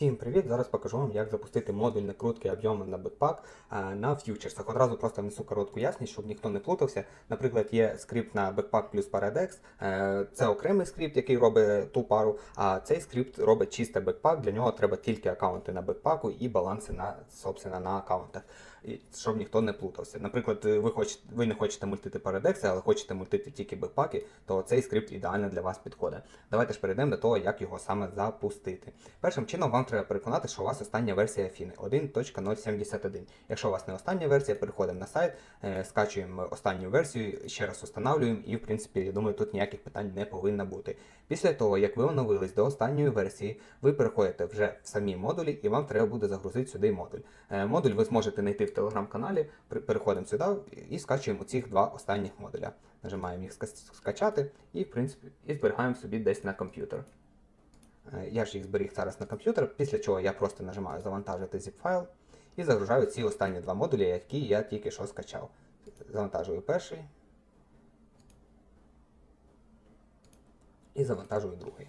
Всім привіт! Зараз покажу вам, як запустити модуль накрутки об'єму на бекпак е, на фьючерсах. Одразу просто внесу коротку ясність, щоб ніхто не плутався. Наприклад, є скрипт на бекпак плюс Paradex. Е, Це окремий скрипт, який робить ту пару, а цей скрипт робить чисте бекпак. Для нього треба тільки аккаунти на бекпаку і баланси на, собственно, на аккаунтах. Щоб ніхто не плутався. Наприклад, ви хочете, ви не хочете мультити Paradex, але хочете мультити тільки бекпаки, то цей скрипт ідеально для вас підходить. Давайте ж перейдемо до того, як його саме запустити. Першим чином вам треба переконати, що у вас остання версія Афіни 1.071. Якщо у вас не остання версія, переходимо на сайт, е, скачуємо останню версію, ще раз встановлюємо, і в принципі, я думаю, тут ніяких питань не повинно бути. Після того, як ви оновились до останньої версії, ви переходите вже в самі модулі, і вам треба буде загрузити сюди модуль. Е, Модуль ви зможете знайти в телеграм-каналі. Переходимо сюди і скачуємо цих два останніх модуля. Нажимаємо їх скачати і, в принципі, і зберігаємо собі десь на комп'ютер. Е, Я ж їх зберіг зараз на комп'ютер, після чого я просто нажимаю завантажити zip файл і загружаю ці останні два модулі, які я тільки що скачав. Завантажую перший і завантажую другий.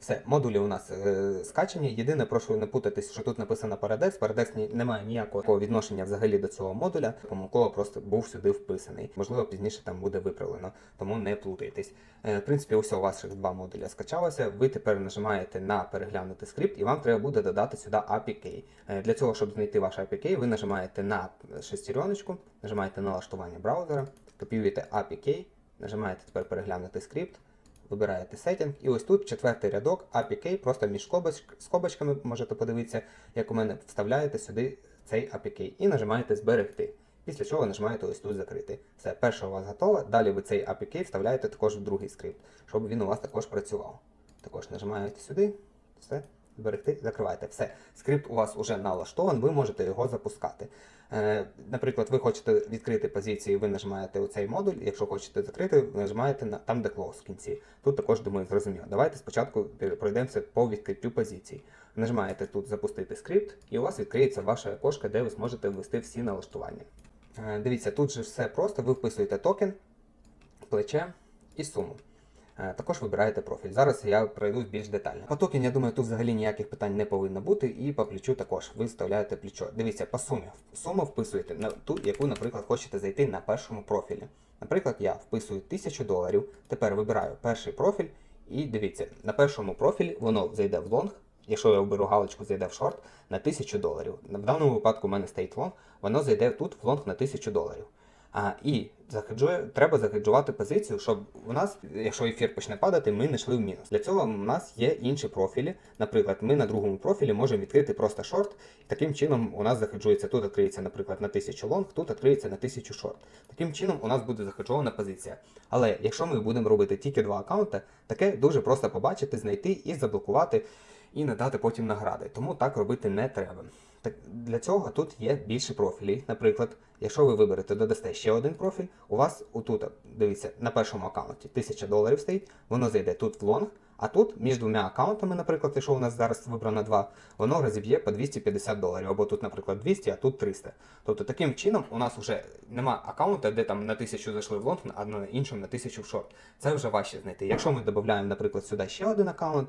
Все, модулі у нас е, скачані. Єдине, прошу не путатись, що тут написано. Paradex ні- не має ніякого відношення взагалі до цього модуля, помилково просто був сюди вписаний. Можливо, пізніше там буде виправлено, тому не плутайтесь. Е, в принципі, ось у ваших два модуля скачалося. Ви тепер нажимаєте на переглянути скрипт, і вам треба буде додати сюди APK. Е, для цього, щоб знайти ваш APK, ви нажимаєте на шестереночку, нажимаєте налаштування браузера, копіюєте APK, нажимаєте тепер переглянути скрипт. Вибираєте сетінг і ось тут четвертий рядок APK, просто між скобочками можете подивитися, як у мене вставляєте сюди цей APK і нажимаєте зберегти. Після чого нажимаєте ось тут закрити. Все, перше у вас готове. Далі ви цей APK вставляєте також в другий скрипт, щоб він у вас також працював. Також нажимаєте сюди, все, зберегти, закриваєте. Все, скрипт у вас вже налаштований, ви можете його запускати. Е, наприклад, ви хочете відкрити позиції, ви нажимаєте оцей модуль. Якщо хочете закрити, ви нажимаєте на там, де close в кінці. Тут також думаю, зрозуміло. Давайте спочатку пройдемося по відкриттю позицій. Нажимаєте тут запустити скрипт, і у вас відкриється ваша окошко, де ви зможете ввести всі налаштування. Е, дивіться, тут же все просто. Ви вписуєте токен, плече і суму. Е, Також вибираєте профіль. Зараз я пройду більш детально. По я думаю, тут взагалі ніяких питань не повинно бути. І по плечу також ви вставляєте плечо. Дивіться, по сумі. Суму вписуєте на ту, яку, наприклад, хочете зайти на першому профілі. Наприклад, я вписую 1000 доларів. Тепер вибираю перший профіль. І дивіться, на першому профілі воно зайде в лонг. Якщо я оберу галочку, зайде в шорт на 1000 доларів. В даному випадку у мене стоїть лонг, воно зайде тут в лонг на 1000 доларів. А, і захеджує, треба захеджувати позицію, щоб у нас, якщо ефір почне падати, ми не йшли в мінус. Для цього у нас є інші профілі. Наприклад, ми на другому профілі можемо відкрити просто шорт, і таким чином у нас захеджується тут, відкриється, наприклад, на 1000 лонг, тут відкриється на 1000 шорт. Таким чином у нас буде захеджована позиція. Але якщо ми будемо робити тільки два аккаунти, таке дуже просто побачити, знайти і заблокувати, і надати потім награди. Тому так робити не треба. Для цього тут є більше профілі. Наприклад, якщо ви виберете, додасте ще один профіль, у вас отут, дивіться, на першому аккаунті 1000 доларів стоїть, воно зайде тут в лонг, а тут між двома аккаунтами, наприклад, якщо у нас зараз вибрано два, воно розіб'є по 250 доларів. Або тут, наприклад, 200, а тут 300. Тобто таким чином у нас вже нема аккаунта, де там на 1000 зайшли в лонг, а на іншому на 1000 в шорт. Це вже важче знайти. Якщо ми додаємо, наприклад, сюди ще один аккаунт,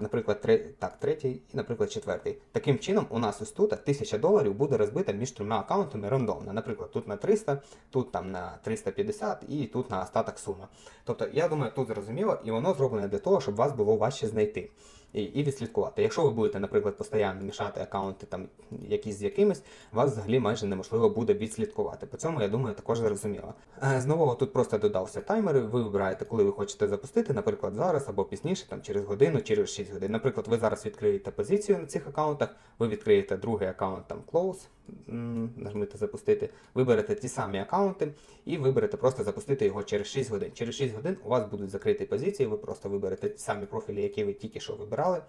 наприклад, тре- так, третій і, наприклад, четвертий. Таким чином, у нас ось тут 1000 доларів буде розбита між трьома аккаунтами рандомно. Наприклад, тут на 300, тут там на 350 і тут на остаток суми. Тобто, я думаю, тут зрозуміло, і воно зроблене для того, щоб вас було важче знайти. І, і відслідкувати. Якщо ви будете, наприклад, постійно мішати аккаунти там якісь з якимись, вас взагалі майже неможливо буде відслідкувати. По цьому я думаю, також зрозуміло. Е, З тут просто додався таймер. Ви вибираєте, коли ви хочете запустити, наприклад, зараз або пізніше, там через годину, через 6 годин. Наприклад, ви зараз відкриєте позицію на цих аккаунтах, ви відкриєте другий аккаунт там close, нажмете запустити, виберете ті самі аккаунти і виберете просто запустити його через 6 годин. Через 6 годин у вас будуть закриті позиції, ви просто виберете ті самі профілі, які ви тільки що вибирали.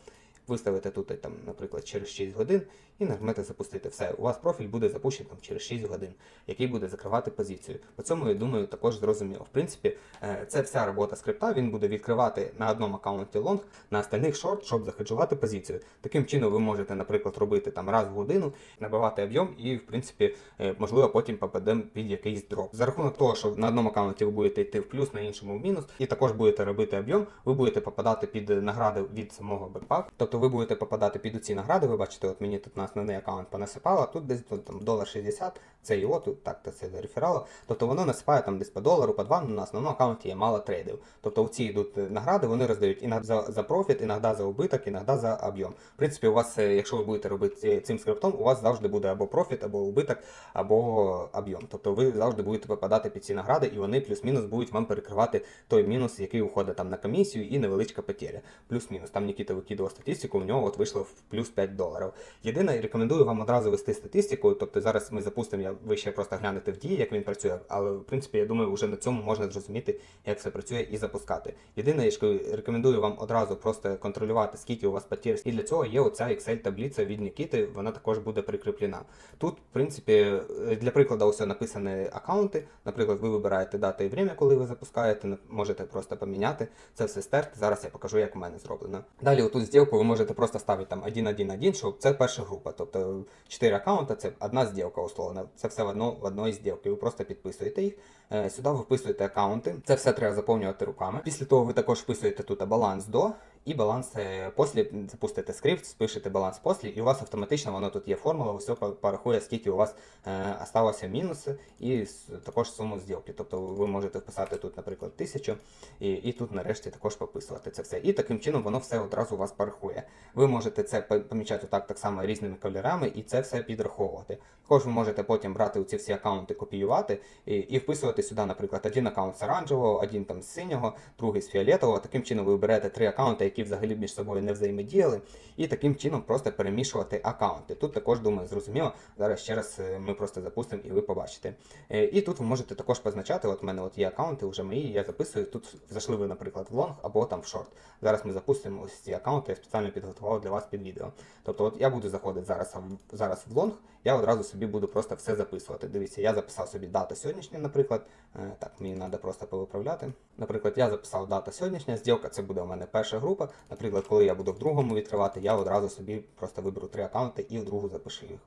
Виставите тут, там, наприклад, через 6 годин і нажмете запустити. Все, у вас профіль буде запущений там, через 6 годин, який буде закривати позицію. По цьому, я думаю, також зрозуміло. В принципі, е, це вся робота скрипта. Він буде відкривати на одному аккаунті лонг, на остальних шорт, щоб захеджувати позицію. Таким чином, ви можете, наприклад, робити там раз в годину, набивати об'єм, і, в принципі, е, можливо, потім попадемо під якийсь дроп. За рахунок того, що на одному аккаунті ви будете йти в плюс, на іншому в мінус, і також будете робити об'єм, ви будете попадати під награди від самого бекпаку. Тобто ви будете попадати під ці награди. Ви бачите, от мені тут на основний аккаунт понасипало, тут десь тут, там долар 60, це його, тут так, то це до реферала. Тобто воно насипає там десь по долару, по два, ну, на основному аккаунті є мало трейдів. Тобто ці йдуть е, награди, вони роздають іноді за, за профіт, іноді за убиток, іноді за об'єм. В принципі, у вас, е, якщо ви будете робити цим скриптом, у вас завжди буде або профіт, або убиток, або об'єм. Тобто ви завжди будете попадати під ці награди, і вони плюс-мінус будуть вам перекривати той мінус, який уходить там на комісію, і невеличка потеря. Плюс-мінус. Там Нікіта викидував статистику, у нього от вийшло в плюс 5 доларів. Єдине, рекомендую вам одразу вести статистику. Тобто зараз ми запустимо, я ви ще просто глянете в дії, як він працює, але в принципі я думаю, вже на цьому можна зрозуміти, як все працює і запускати. Єдине, ж рекомендую вам одразу просто контролювати, скільки у вас потір. І для цього є оця Excel-таблиця від Нікіти, вона також буде прикріплена. Тут, в принципі, для прикладу, ось написані аккаунти. Наприклад, ви вибираєте дату і время, коли ви запускаєте, можете просто поміняти. Це все стерти. Зараз я покажу, як у мене зроблено. Далі, отут зділку ви можете просто ставити там 1-1-1, щоб це перша група. Тобто 4 аккаунта це одна зділка, условно. Це все в одно, в одної зділки. Ви просто підписуєте їх. Е, Сюди ви вписуєте аккаунти. Це все треба заповнювати руками. Після того ви також вписуєте тут баланс до. І баланс е, послі запустите скрипт, спишете баланс послі, і у вас автоматично воно тут є формула, все порахує, скільки у вас е, осталося мінуси, і також суму зділки. Тобто ви можете вписати тут, наприклад, тисячу, і, і тут нарешті також пописувати це все. І таким чином воно все одразу у вас порахує. Ви можете це помічати так, так само різними кольорами і це все підраховувати. Також ви можете потім брати у ці всі аккаунти, копіювати і, і вписувати сюди, наприклад, один аккаунт з оранжевого, один там з синього, другий з фіолетового. Таким чином ви берете три аккаунти, які взагалі між собою не взаємодіяли, і таким чином просто перемішувати аккаунти. Тут також думаю, зрозуміло. Зараз ще раз е, ми просто запустимо і ви побачите. Е, І тут ви можете також позначати. От в мене от є аккаунти вже мої, я записую. Тут зайшли ви, наприклад, в лонг або там в шорт. Зараз ми запустимо ось ці аккаунти, я спеціально підготував для вас під відео. Тобто, от я буду заходити зараз, зараз в лонг, я одразу собі буду просто все записувати. Дивіться, я записав собі дата сьогоднішня, наприклад. Е, Так, мені треба просто повиправляти. Наприклад, я записав дата сьогоднішня, зділка це буде у мене перша група. Наприклад, коли я буду в другому відкривати, я одразу собі просто виберу три аккаунти і в другу запишу їх.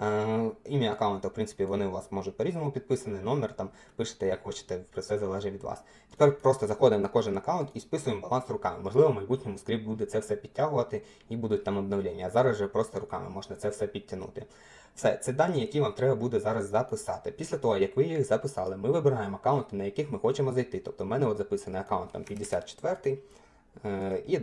Е, ім'я аккаунта, в принципі, вони у вас можуть по-різному підписані, номер там пишете, як хочете, все залежить від вас. Тепер просто заходимо на кожен аккаунт і списуємо баланс руками. Можливо, в майбутньому скрипт буде це все підтягувати і будуть там обновлення. А зараз же просто руками можна це все підтягнути. Все, це дані, які вам треба буде зараз записати. Після того, як ви їх записали, ми вибираємо аккаунти, на яких ми хочемо зайти. Тобто, в мене от записаний аккаунт там 54 е, і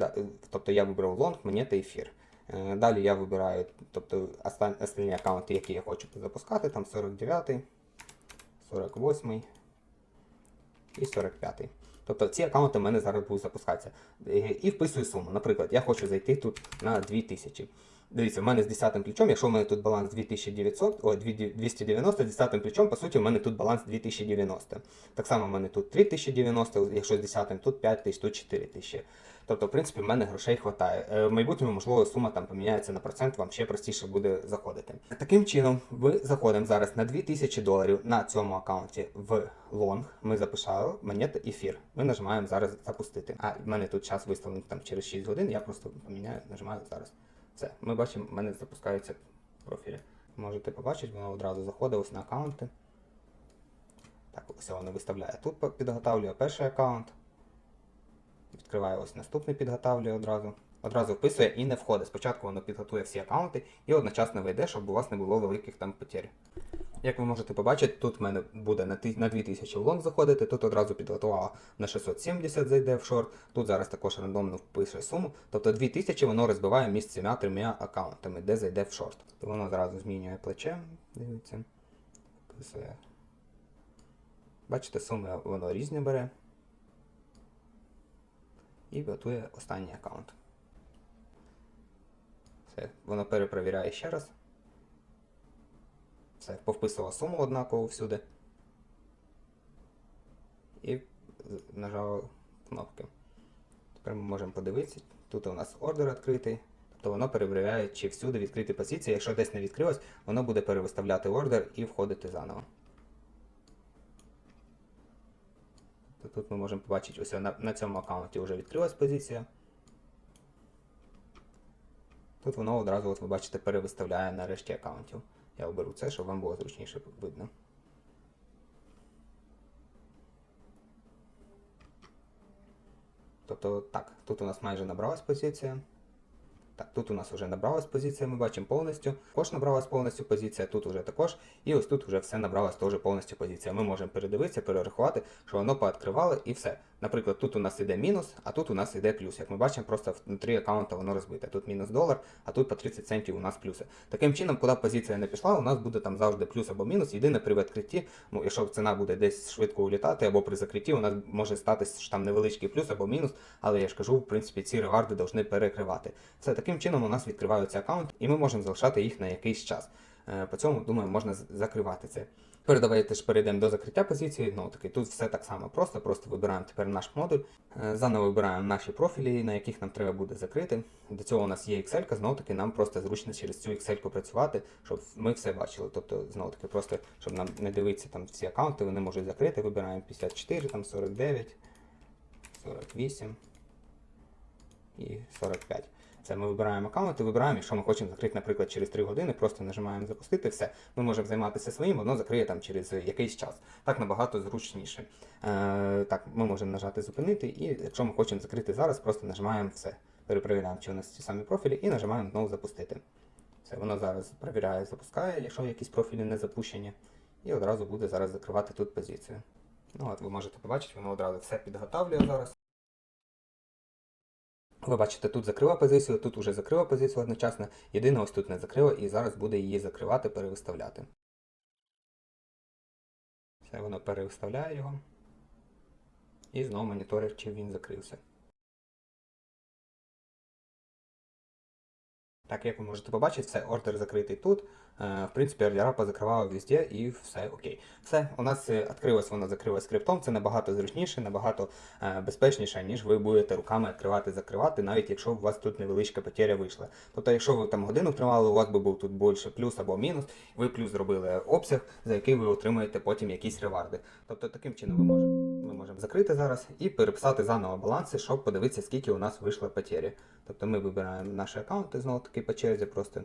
тобто я вибрав лонг, монета, ефір. Е, Далі я вибираю тобто, остан- останні аккаунти, які я хочу запускати, там 49, 48 і 45. Тобто ці аккаунти в мене зараз будуть запускатися. Е, І вписую суму. Наприклад, я хочу зайти тут на 2000. Дивіться, в мене з 10 ключом, якщо в мене тут баланс 2900, ой, 290, з 10 ключом, по суті, в мене тут баланс 2090. Так само в мене тут 3090, якщо з 10, тут 5000, тут 4000. Тобто, в принципі, в мене грошей вистачає. Е, В майбутньому, можливо, сума там поміняється на процент, вам ще простіше буде заходити. Таким чином, ви заходимо зараз на 2000 доларів на цьому аккаунті в лонг. Ми записали монета ефір. Ми нажимаємо зараз запустити. А в мене тут час виставлений там через 6 годин. Я просто поміняю, нажимаю зараз. Все, ми бачимо, в мене запускаються профілі. Можете побачити, воно одразу заходить ось на аккаунти. Так, ось воно виставляє. Тут підготавлює перший аккаунт. Відкриває ось наступний підготавлює одразу. Одразу вписує і не входить. Спочатку воно підготує всі аккаунти і одночасно вийде, щоб у вас не було великих там потерь. Як ви можете побачити, тут в мене буде на на 2000 в лонг заходити, тут одразу підготувала на 670 зайде в шорт, тут зараз також рандомно впише суму. Тобто 2000 воно розбиває між цими трьома аккаунтами, де зайде в шорт. То воно зразу змінює плече, дивіться, вписує. Бачите, суми воно різні бере. І готує останній аккаунт. Все, воно перепровіряє ще раз. Все, повписував суму однаково всюди. І нажав кнопки. Тепер ми можемо подивитися. Тут у нас ордер відкритий. Тобто воно перевіряє, чи всюди відкриті позиції. Якщо десь не відкрилось, воно буде перевиставляти ордер і входити заново. То тут ми можемо побачити, ось на, на цьому аккаунті вже відкрилась позиція. Тут воно одразу, от ви бачите, перевиставляє на решті аккаунтів. Я оберу це, щоб вам було зручніше видно. Тобто так, тут у нас майже набралась позиція. Так, тут у нас вже набралась позиція, ми бачимо повністю. Також набралась повністю позиція, тут вже також. І ось тут вже все набралась теж повністю позиція. Ми можемо передивитися, перерахувати, що воно пооткривало і все. Наприклад, тут у нас іде мінус, а тут у нас іде плюс. Як ми бачимо, просто внутрі аккаунта воно розбите. Тут мінус долар, а тут по 30 центів у нас плюси. Таким чином, куди позиція не пішла, у нас буде там завжди плюс або мінус. Єдине при відкритті, ну, якщо ціна буде десь швидко улітати, або при закритті, у нас може статись там невеличкий плюс або мінус, але я ж кажу, в принципі, ці реварди повинні перекривати. Все таким чином у нас відкриваються аккаунти, і ми можемо залишати їх на якийсь час. Е, По цьому, думаю, можна закривати це. Тепер давайте ж перейдемо до закриття позиції. Ну таки тут все так само просто. Просто вибираємо тепер наш модуль. Е, Заново вибираємо наші профілі, на яких нам треба буде закрити. До цього у нас є Excel, знову таки нам просто зручно через цю Excel працювати, щоб ми все бачили. Тобто, знову таки, просто щоб нам не дивитися там всі аккаунти, вони можуть закрити. Вибираємо 54, там 49, 48 і 45. Це ми вибираємо аккаунти, вибираємо, якщо ми хочемо закрити, наприклад, через 3 години, просто нажимаємо запустити, все. Ми можемо займатися своїм, воно закриє там через якийсь час. Так набагато зручніше. Е, так, ми можемо нажати зупинити, і якщо ми хочемо закрити зараз, просто нажимаємо все. Перепровіряємо, чи у нас ті самі профілі, і нажимаємо знову запустити. Все, воно зараз перевіряє, запускає, якщо якісь профілі не запущені, і одразу буде зараз закривати тут позицію. Ну от ви можете побачити, воно одразу все підготавлює зараз. Ви бачите, тут закрила позицію, тут уже закрила позицію одночасно. Єдине, ось тут не закрила, і зараз буде її закривати, перевиставляти. Все, воно перевиставляє його. І знову моніторить, чи він закрився. Так, як ви можете побачити, все, ордер закритий тут. Е, В принципі, ордера позакривали везде і все окей. Все, у нас е, відкрилось, воно закрилось скриптом. Це набагато зручніше, набагато е, безпечніше, ніж ви будете руками відкривати, закривати, навіть якщо у вас тут невеличка потеря вийшла. Тобто, якщо ви там годину тримали, у вас би був тут більше плюс або мінус, ви плюс зробили обсяг, за який ви отримаєте потім якісь реварди. Тобто, таким чином ви можете, ми можемо закрити зараз і переписати заново баланси, щоб подивитися, скільки у нас вийшло потері. Тобто ми вибираємо наші аккаунти знову таки по черзі просто.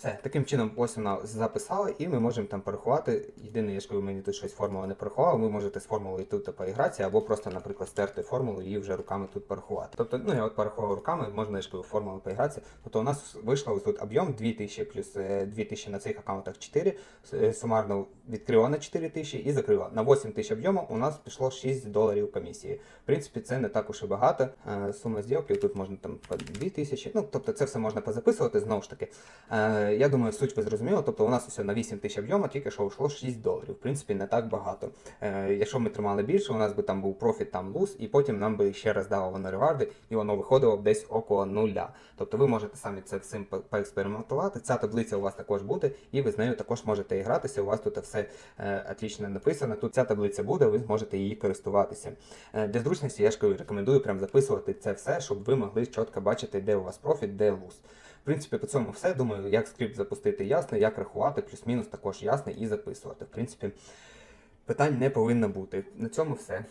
Все, таким чином ось вона записала, і ми можемо там порахувати. Єдине, якщо ви мені тут щось формула не порахувала, ви можете з формулою тут поігратися, або просто, наприклад, стерти формулу і вже руками тут порахувати. Тобто, ну я от порахував руками, можна я ж формулу поігратися. Тобто у нас вийшло тут об'єм 2000 плюс е, 2000 на цих аккаунтах 4, е, сумарно відкрила на 4000 і закрила. На 8000 об'єму у нас пішло 6 доларів комісії. В принципі, це не так уж і багато. Е, Сума зділки, тут можна там по 2000, ну тобто це все можна позаписувати знову ж таки. Я думаю, суть ви зрозуміли. Тобто у нас усе на 8 тисяч об'єму, тільки що йшло 6 доларів. В принципі, не так багато. Е, Якщо ми тримали більше, у нас би там був профіт, там луз, і потім нам би ще раз дало воно реварди, і воно виходило б десь около нуля. Тобто ви можете самі це всім поекспериментувати. Ця таблиця у вас також буде, і ви з нею також можете і гратися. У вас тут все е, написано. Тут ця таблиця буде, ви зможете її користуватися. Е, Для зручності я ж рекомендую прям записувати це все, щоб ви могли чітко бачити, де у вас профіт, де луз. В принципі, по цьому все. Думаю, як скрипт запустити ясно, як рахувати, плюс-мінус також ясно і записувати. В принципі, питань не повинно бути. На цьому все.